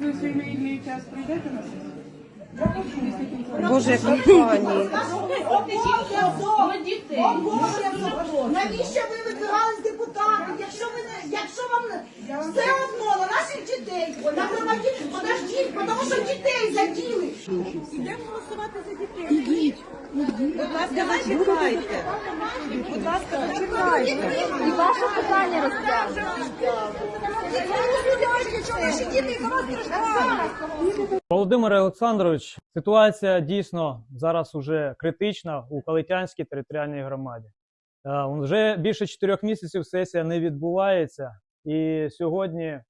Ви свій вільний час прийдете на сесію? Боже. Навіщо ви вибирали з депутатів? Якщо ви не якщо вам не- все одно на наших дітей, на громадян, подождіть, тому що дітей заділи. Ідемо голосувати за дітей. Ідіть. Будь ласка, зачекайте. Будь ласка, зачекайте. І ваше питання розглянути. Володимир Олександрович, ситуація дійсно зараз уже критична у Калитянській територіальній громаді. Е, Вже більше чотирьох місяців сесія не відбувається, і сьогодні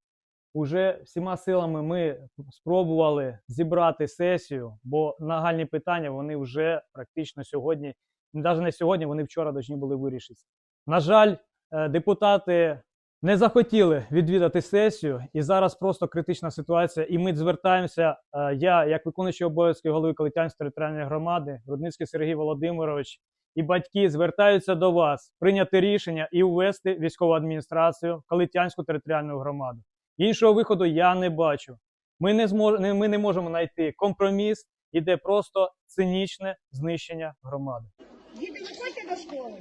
вже всіма силами ми спробували зібрати сесію, бо нагальні питання вони вже практично сьогодні, навіть не сьогодні, вони вчора повинні були вирішитися. На жаль, е, депутати не захотіли відвідати сесію, і зараз просто критична ситуація. І ми звертаємося. е, Я, як виконуючий обов'язки голови Калитянської територіальної громади, Рудницький Сергій Володимирович і батьки звертаються до вас прийняти рішення і ввести військову адміністрацію в Калитянську територіальну громаду. Іншого виходу я не бачу. Ми не змож... ми не можемо знайти компроміс, іде просто цинічне знищення громади. Діти, ходьте до школи.